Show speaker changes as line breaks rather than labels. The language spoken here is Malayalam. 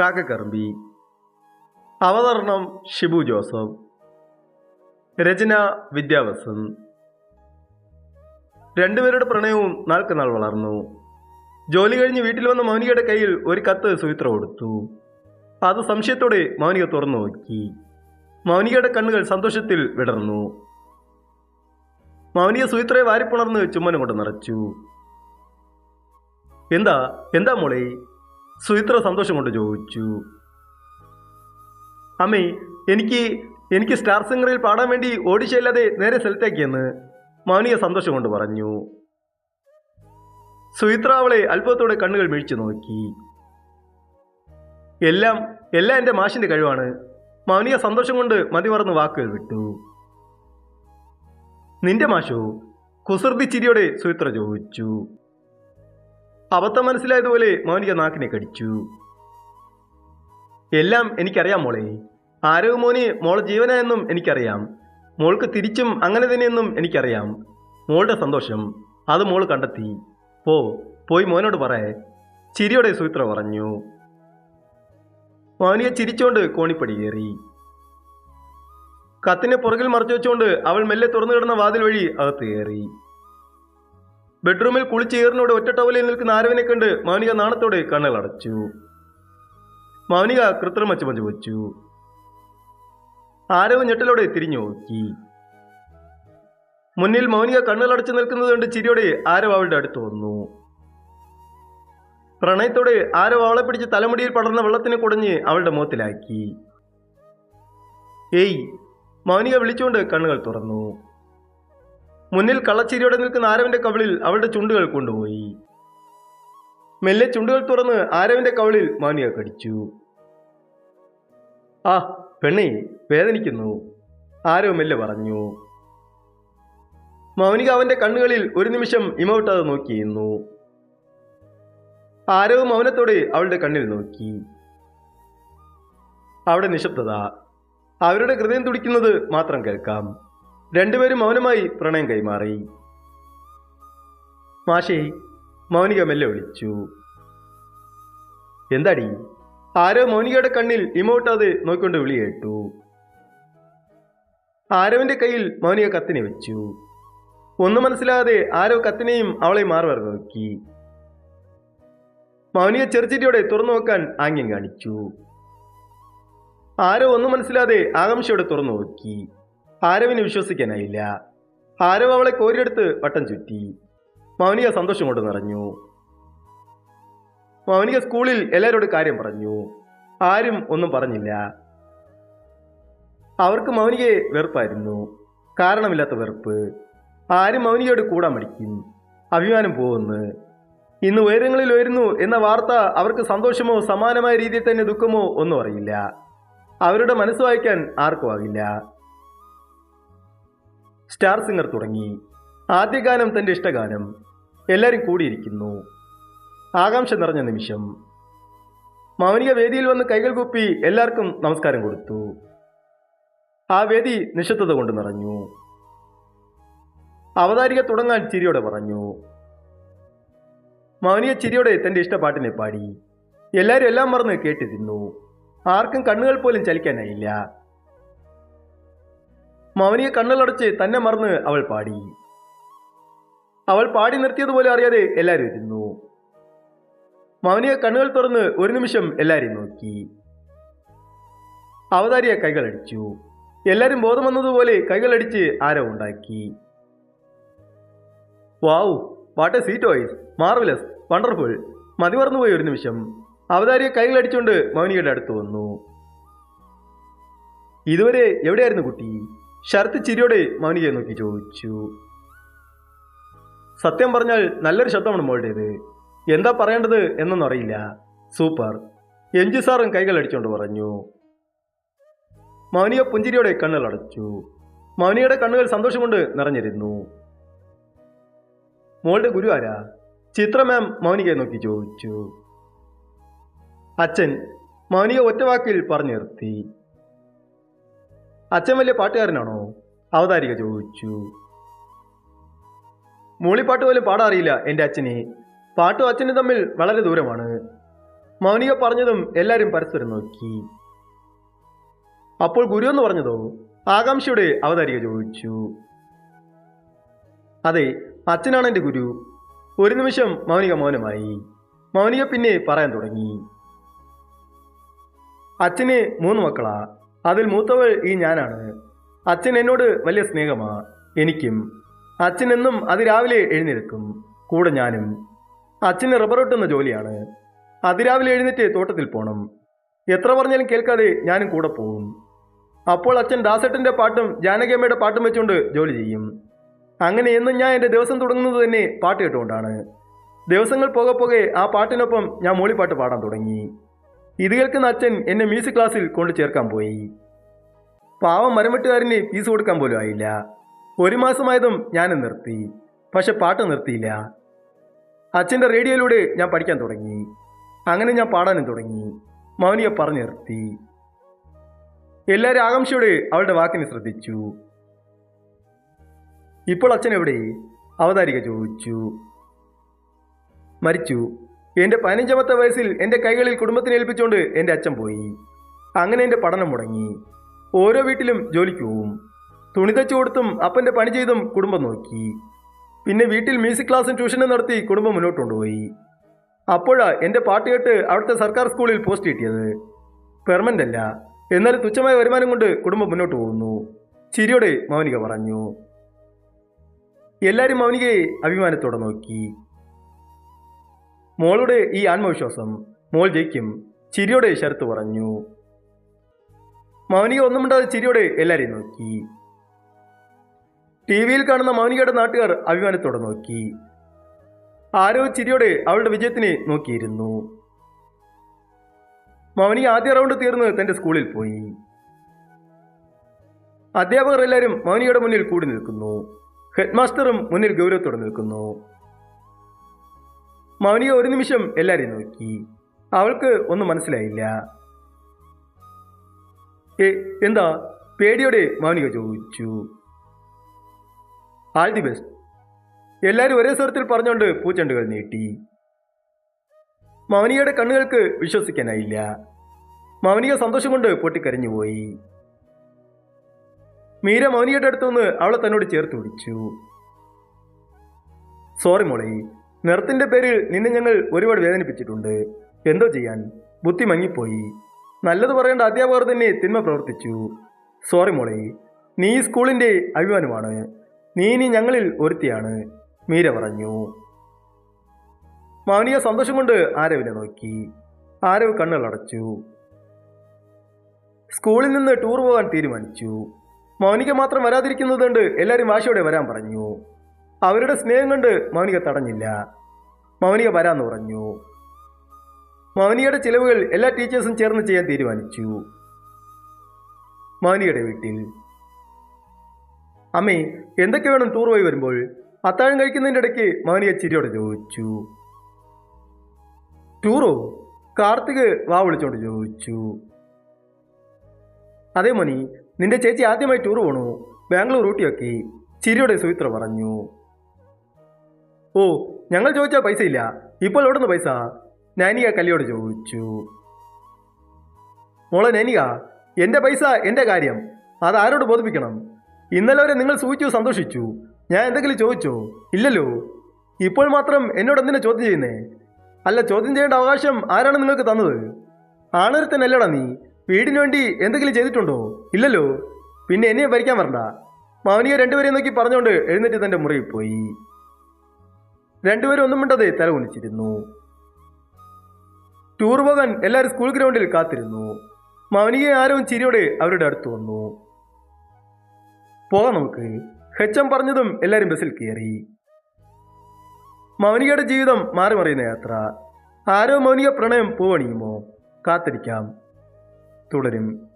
കാക്കക്കറമ്പി അവതരണം ഷിബു ജോസഫ് രചന വിദ്യാവസൻ. രണ്ടുപേരുടെ പ്രണയവും നാൾക്ക് നാൾ വളർന്നു. ജോലി കഴിഞ്ഞ് വീട്ടിൽ വന്ന മൗനികയുടെ കയ്യിൽ ഒരു കത്ത് സുമിത്ര കൊടുത്തു. അത് സംശയത്തോടെ മൗനിക തുറന്നു നോക്കി. മൗനികയുടെ കണ്ണുകൾ സന്തോഷത്തിൽ വിടർന്നു. മൗനിക സുമിത്രയെ വാരിപ്പുണർന്ന് ചുമ്മനം കൊണ്ട് നിറച്ചു. എന്താ എന്താ മോളെ? സുമിത്ര സന്തോഷം കൊണ്ട് ചോദിച്ചു. അമ്മേ എനിക്ക് എനിക്ക് സ്റ്റാർ സിംഗറിൽ പാടാൻ വേണ്ടി ഓടിച്ചല്ലാതെ നേരെ സ്ഥലത്തേക്കെന്ന് മൗനിക സന്തോഷം കൊണ്ട് പറഞ്ഞു. സുചിത്ര അവളെ അത്ഭുതത്തോടെ കണ്ണുകൾ മിഴിച്ചു നോക്കി. എല്ലാം എല്ലാം എന്റെ മാഷിന്റെ കഴിവാണ്. മൗനിക സന്തോഷം കൊണ്ട് മതിമറന്ന് വാക്കുകൾ വിട്ടു. നിന്റെ മാഷോ? കുസൃതി ചിരിയോടെ സുചിത്ര ചോദിച്ചു. അബദ്ധം മനസ്സിലായതുപോലെ മോനിക നാക്കിനെ കടിച്ചു. എല്ലാം എനിക്കറിയാം മോളെ. ആരവ് മോന് മോളെ ജീവനായെന്നും എനിക്കറിയാം. മോൾക്ക് തിരിച്ചും അങ്ങനെ തന്നെയെന്നും എനിക്കറിയാം. മോളുടെ സന്തോഷം അത് മോൾ കണ്ടെത്തി. പോ പോയി മോനോട് പറയേ ചിരിയോടെ സുമിത്ര പറഞ്ഞു. മൗനിക ചിരിച്ചുകൊണ്ട് കോണിപ്പടി കയറി. കത്തിനെ പുറകിൽ മറച്ചു വെച്ചുകൊണ്ട് അവൾ മെല്ലെ തുറന്നു കിടന്ന വാതിൽ വഴി അകത്ത് കയറി. ബെഡ്റൂമിൽ കുളിച്ചേറിനോട് ഒറ്റ ടവലിൽ നിൽക്കുന്ന ആരവിനെ കണ്ട് മൗനിക നാണത്തോടെ കണ്ണുകൾ അടച്ചു. മൗനിക കൃത്രിമ ചുമച്ചു വെച്ചു. ആരവ് ഞെട്ടലോടെ തിരിഞ്ഞു നോക്കി മുന്നിൽ മൗനിക കണ്ണുകളടച്ചു നിൽക്കുന്നത് കണ്ട് ചിരിയോടെ ആരവ് അവളുടെ അടുത്ത് വന്നു. പ്രണയത്തോടെ ആരവ് അവളെ പിടിച്ച് തലമുടിയിൽ പടർന്ന വെള്ളത്തിനെ കുടഞ്ഞ് അവളുടെ മുഖത്തിലാക്കി. ഏയ് മൗനിക വിളിച്ചുകൊണ്ട് കണ്ണുകൾ തുറന്നു. മുന്നിൽ കള്ളച്ചിരിയോടെ നിൽക്കുന്ന ആരവിന്റെ കവിളിൽ അവളുടെ ചുണ്ടുകൾ കൊണ്ടുപോയി. മെല്ലെ ചുണ്ടുകൾ തുറന്ന് ആരവിന്റെ കവിളിൽ മാനിയ കടിച്ചു. ആ പെണ്ണേ വേദനിക്കുന്നു ആരവ് മെല്ലെ പറഞ്ഞു. മൗനിക അവന്റെ കണ്ണുകളിൽ ഒരു നിമിഷം ഇമവിട്ടത് നോക്കിയിരുന്നു ആരവ് മൗനത്തോടെ അവളുടെ കണ്ണിൽ നോക്കി. അവിടെ നിശബ്ദത. അവരുടെ ഹൃദയം തുടിക്കുന്നത് മാത്രം കേൾക്കാം. രണ്ടുപേരും മൗനമായി പ്രണയം കൈമാറി. മാഷെ മൗനിക മെല്ലെ വിളിച്ചു. എന്താടി? ആരോ മൗനികയുടെ കണ്ണിൽ ഇമോട്ടാതെ നോക്കിക്കൊണ്ട് വിളി കേട്ടു. ആരവിന്റെ കയ്യിൽ മൗനിക കത്തിനെ വെച്ചു. ഒന്നും മനസ്സിലാതെ ആരോ കത്തിനെയും അവളെ മാറുവർ നോക്കി. മൗനിക ചെറുചിരിയോടെ തുറന്നു നോക്കാൻ ആംഗ്യം കാണിച്ചു. ആരോ ഒന്നും മനസ്സിലാതെ ആകാംക്ഷയോടെ തുറന്നു നോക്കി. ആരവിന് വിശ്വസിക്കാനായില്ല. ആരവ് അവളെ കോരിയെടുത്ത് വട്ടം ചുറ്റി. മൗനിക സന്തോഷം കൊണ്ട് നിറഞ്ഞു. മൗനിക സ്കൂളിൽ എല്ലാവരോട് കാര്യം പറഞ്ഞു. ആരും ഒന്നും പറഞ്ഞില്ല. അവർക്ക് മൗനികയെ വെറുപ്പായിരുന്നു. കാരണമില്ലാത്ത വെറുപ്പ്. ആരും മൗനികയോട് കൂടാൻ മടിക്കും. അഭിമാനം പോകുന്നു ഇന്ന് ഉയരങ്ങളിൽ ഉയരുന്നു എന്ന വാർത്ത അവർക്ക് സന്തോഷമോ സമാനമായ രീതിയിൽ തന്നെ ദുഃഖമോ ഒന്നും അറിയില്ല. അവരുടെ മനസ്സ് വായിക്കാൻ ആർക്കും ആകില്ല. സ്റ്റാർ സിംഗർ തുടങ്ങി. ആദ്യ ഗാനം തന്റെ ഇഷ്ടഗാനം. എല്ലാവരും കൂടിയിരിക്കുന്നു. ആകാംക്ഷ നിറഞ്ഞ നിമിഷം. മൗനിക വേദിയിൽ വന്ന് കൈകൾ കൂപ്പി എല്ലാവർക്കും നമസ്കാരം കൊടുത്തു. ആ വേദി നിശബ്ദത കൊണ്ട് നിറഞ്ഞു. അവതാരിക തുടങ്ങാൻ ചിരിയോടെ പറഞ്ഞു. മൗനിക ചിരിയോടെ തന്റെ ഇഷ്ടപ്പാട്ടിനെ പാടി. എല്ലാവരും എല്ലാം മറന്ന് കേട്ടിരുന്നു. ആർക്കും കണ്ണുകൾ പോലും ചലിക്കാനായില്ല. മൗനിക കണ്ണുകളടച്ച് തന്നെ മറന്ന് അവൾ പാടി. അവൾ പാടി നിർത്തിയതുപോലെ അറിയാതെ എല്ലാവരും ഇരുന്നു. മൗനിയെ കണ്ണുകൾ തുറന്ന് ഒരു നിമിഷം എല്ലാവരെയും നോക്കി. അവതാരിയെ കൈകളടിച്ചു എല്ലാവരും ബോധം വന്നതുപോലെ കൈകളടിച്ച് ആരോ ഉണ്ടാക്കി. Wow what a sweet voice marvellous wonderful മതിമറന്നുപോയി ഒരു നിമിഷം. അവതാരിയെ കൈകളടിച്ചുകൊണ്ട് മൗനികയുടെ അടുത്ത് വന്നു. ഇതുവരെ എവിടെയായിരുന്നു കുട്ടി? ശരത്ത് ചിരിയോടെ മൗനികയെ നോക്കി ചോദിച്ചു. സത്യം പറഞ്ഞാൽ നല്ലൊരു ശബ്ദമാണ് മോളുടേത്. എന്താ പറയേണ്ടത് എന്നൊന്നും അറിയില്ല. സൂപ്പർ. എം ജി സാറും കൈകൾ അടിച്ചുകൊണ്ട് പറഞ്ഞു. മൗനിക പുഞ്ചിരിയോടെ കണ്ണുകൾ അടച്ചു. മൗനികയുടെ കണ്ണുകൾ സന്തോഷം കൊണ്ട് നിറഞ്ഞിരുന്നു. മോളുടെ ഗുരു ആരാ? ചിത്ര മാം മൗനികയെ നോക്കി ചോദിച്ചു. അച്ഛൻ മൗനിക ഒറ്റവാക്കിൽ പറഞ്ഞു നിർത്തി. അച്ഛൻ വലിയ പാട്ടുകാരനാണോ? അവതാരിക ചോദിച്ചു. മൂളിപ്പാട്ട് പോലും പാടാറിയില്ല എന്റെ അച്ഛനെ. പാട്ടും അച്ഛനും തമ്മിൽ വളരെ ദൂരമാണ്. മൗനിക പറഞ്ഞതും എല്ലാവരും പരസ്പരം നോക്കി. അപ്പോൾ ഗുരു എന്ന് പറഞ്ഞതോ? ആകാംക്ഷയുടെ അവതാരിക ചോദിച്ചു. അതെ അച്ഛനാണ് എന്റെ ഗുരു. ഒരു നിമിഷം മൗനിക മൗനമായി. മൗനിക പിന്നെ പറയാൻ തുടങ്ങി. അച്ഛന് മൂന്ന് മക്കളാ. അതിൽ മൂത്തവൾ ഈ ഞാനാണ്. അച്ഛൻ എന്നോട് വലിയ സ്നേഹമാ എനിക്കും. അച്ഛൻ എന്നും അതിരാവിലെ എഴുന്നേൽക്കും കൂടെ ഞാനും. അച്ഛന് റബ്ബറൊട്ടുന്ന ജോലിയാണ്. അതിരാവിലെ എഴുന്നേറ്റ് തോട്ടത്തിൽ പോകണം എത്ര പറഞ്ഞാലും കേൾക്കാതെ ഞാനും കൂടെ പോകും അപ്പോൾ അച്ഛൻ ദാസേട്ടന്റെ പാട്ടും ജാനകിയമ്മയുടെ പാട്ടും വെച്ചുകൊണ്ട് ജോലി ചെയ്യും. അങ്ങനെ എന്നും ഞാൻ എന്റെ ദിവസം തുടങ്ങുന്നത് തന്നെ പാട്ട് കേട്ടുകൊണ്ടാണ്. ദിവസങ്ങൾ പോകെ പോകെ ആ പാട്ടിനൊപ്പം ഞാൻ മൂളിപ്പാട്ട് പാടാൻ തുടങ്ങി. ഇത് കേൾക്കുന്ന അച്ഛൻ എന്നെ മ്യൂസിക് ക്ലാസ്സിൽ കൊണ്ട് ചേർക്കാൻ പോയി. പാവം മരമെട്ടുകാരന് ഫീസ് കൊടുക്കാൻ പോലും ആയില്ല. ഒരു മാസമായതും ഞാൻ നിർത്തി. പക്ഷെ പാട്ട് നിർത്തിയില്ല. അച്ഛന്റെ റേഡിയോയിലൂടെ ഞാൻ പഠിക്കാൻ തുടങ്ങി. അങ്ങനെ ഞാൻ പാടാനും തുടങ്ങി. മൗനിയെ പറഞ്ഞു നിർത്തി. എല്ലാവരും ആകാംക്ഷയോടെ അവളുടെ വാക്കിനെ ശ്രദ്ധിച്ചു. ഇപ്പോൾ അച്ഛൻ എവിടെ? അവതാരിക ചോദിച്ചു. മരിച്ചു. എന്റെ പതിനഞ്ചാമത്തെ വയസ്സിൽ എന്റെ കൈകളിൽ കുടുംബത്തിനെ ഏൽപ്പിച്ചുകൊണ്ട് എന്റെ അച്ഛൻ പോയി. അങ്ങനെ എന്റെ പഠനം മുടങ്ങി. ഓരോ വീട്ടിലും ജോലിക്ക് പോവും. തുണി തച്ചു കൊടുത്തും അപ്പന്റെ പണി ചെയ്തും കുടുംബം നോക്കി. പിന്നെ വീട്ടിൽ മ്യൂസിക് ക്ലാസ്സും ട്യൂഷനും നടത്തി കുടുംബം മുന്നോട്ട് കൊണ്ടുപോയി. അപ്പോഴാ എന്റെ പാട്ട് കേട്ട് അവിടുത്തെ സർക്കാർ സ്കൂളിൽ പോസ്റ്റ് കിട്ടിയത്. പെർമനന്റ് അല്ല. എന്നാൽ തുച്ഛമായ വരുമാനം കൊണ്ട് കുടുംബം മുന്നോട്ട് പോകുന്നു. ചിരിയോടെ മൗനിക പറഞ്ഞു. എല്ലാവരും മൗനികയെ അഭിമാനത്തോടെ നോക്കി. മോളുടെ ഈ ആത്മവിശ്വാസം മോൾ ജയിക്കും. ചിരിയോടെ ശരത്ത് പറഞ്ഞു. മൗനിക ഒന്നും മിണ്ടാതെ ചിരിയോടെ എല്ലാവരെയും നോക്കി. ടി വിയിൽ കാണുന്ന മൗനികയുടെ നാട്ടുകാർ അഭിമാനത്തോടെ നോക്കി. ആരോ ചിരിയോടെ അവളുടെ വിജയത്തിനെ നോക്കിയിരുന്നു. മൗനിക ആദ്യ റൗണ്ട് തീർന്ന് തന്റെ സ്കൂളിൽ പോയി. അധ്യാപകർ എല്ലാവരും മൗനികയുടെ മുന്നിൽ കൂടി നിൽക്കുന്നു. ഹെഡ്മാസ്റ്ററും മുന്നിൽ ഗൗരവത്തോടെ നിൽക്കുന്നു. മൗനിക ഒരു നിമിഷം എല്ലാവരെയും നോക്കി. അവൾക്ക് ഒന്നും മനസ്സിലായില്ല. ഏ എന്താ? പേടിയോടെ മൗനിക ചോദിച്ചു. ആൾ ദി ബെസ്റ്റ് എല്ലാവരും ഒരേ സ്വരത്തിൽ പറഞ്ഞുകൊണ്ട് പൂച്ചെണ്ടുകൾ നീട്ടി. മൗനികയുടെ കണ്ണുകൾക്ക് വിശ്വസിക്കാനായില്ല. മൗനിക സന്തോഷം കൊണ്ട് പൊട്ടിക്കരഞ്ഞുപോയി മീര മൗനികയുടെ അടുത്തുനിന്ന് അവളെ തന്നോട് ചേർത്ത് പിടിച്ചു. സോറി മോളെ നിറത്തിന്റെ പേരിൽ നിന്നെ ഞങ്ങൾ ഒരുപാട് വേദനിപ്പിച്ചിട്ടുണ്ട്. എന്തോ ചെയ്യാൻ? ബുദ്ധി മങ്ങിപ്പോയി. നല്ലത് പറയേണ്ട അധ്യാപകർ തന്നെ തിന്മ പ്രവർത്തിച്ചു. സോറി മോളെ. നീ ഈ സ്കൂളിന്റെ അഭിമാനമാണ്. നീ ഇനി ഞങ്ങളിൽ ഒരുത്തിയാണ്. മീര പറഞ്ഞു. മൗനിയ സന്തോഷം കൊണ്ട് ആരവിനെ നോക്കി. ആരവ് കണ്ണുകളടച്ചു സ്കൂളിൽ നിന്ന് ടൂർ പോകാൻ തീരുമാനിച്ചു. മൗനിക മാത്രം വരാതിരിക്കുന്നത് കൊണ്ട് എല്ലാവരും വാശിയോടെ വരാൻ പറഞ്ഞു. അവരുടെ സ്നേഹം കണ്ട് മൗനിക തടഞ്ഞില്ല. മൗനിക വരാന്ന് പറഞ്ഞു. മൗനികയുടെ ചിലവുകൾ എല്ലാ ടീച്ചേഴ്സും ചേർന്ന് ചെയ്യാൻ തീരുമാനിച്ചു. മൗനികയുടെ വീട്ടിൽ അമ്മേ എന്തൊക്കെ വേണം ടൂർ പോയി വരുമ്പോൾ? അത്താഴം കഴിക്കുന്നതിന്റെ ഇടയ്ക്ക് മൗനിക ചിരിയോടെ ചോദിച്ചു. ടൂറോ കാർത്തിക് വാ വിളിച്ചോണ്ട് ചോദിച്ചു. അതേ മോനി നിന്റെ ചേച്ചി ആദ്യമായി ടൂർ പോണു. ബാംഗ്ലൂർ ഊട്ടിയൊക്കെ ചിരിയുടെ സുമിത്ര പറഞ്ഞു. ഓ ഞങ്ങൾ ചോദിച്ചാൽ പൈസ ഇല്ല ഇപ്പോൾ എവിടുന്ന് പൈസ? നാനിക കല്ലിയോട് ചോദിച്ചു. മോളെ നാനിക എന്റെ പൈസ എന്റെ കാര്യം. അത് ആരോട് ബോധിപ്പിക്കണം? ഇന്നലെ വരെ നിങ്ങൾ സൂചിച്ചു സന്തോഷിച്ചു. ഞാൻ എന്തെങ്കിലും ചോദിച്ചോ? ഇല്ലല്ലോ. ഇപ്പോൾ മാത്രം എന്നോട് എന്തിനാ ചോദ്യം ചെയ്യുന്നേ? അല്ല ചോദ്യം ചെയ്യേണ്ട അവകാശം ആരാണ് നിങ്ങൾക്ക് തന്നത്? ആണൊരുത്തനല്ലടാ നീ. വീടിന് വേണ്ടി എന്തെങ്കിലും ചെയ്തിട്ടുണ്ടോ? ഇല്ലല്ലോ. പിന്നെ എന്നെ ഭരിക്കാൻ വരണ്ട. മൗനിയെ രണ്ടുപേരെയും നോക്കി പറഞ്ഞുകൊണ്ട് എഴുന്നേറ്റ് തന്റെ മുറിയിൽ പോയി. രണ്ടുപേരും ഒന്നും മിണ്ടാതെ തല കുനിച്ചിരുന്നു. ടൂർ പോകാൻ എല്ലാവരും സ്കൂൾ ഗ്രൗണ്ടിൽ കാത്തിരുന്നു. മൗനികയെ ആരവും ചിരിയോടെ അവരുടെ അടുത്ത് വന്നു. പോകാം നമുക്ക്. ഹെച്ചം പറഞ്ഞതും എല്ലാവരും ബസ്സിൽ കയറി. മൗനികയുടെ ജീവിതം മാറി മറിയുന്ന യാത്ര. ആരോ മൗനിക പ്രണയം പൂവണിയുമോ? കാത്തിരിക്കാം. തുടരും.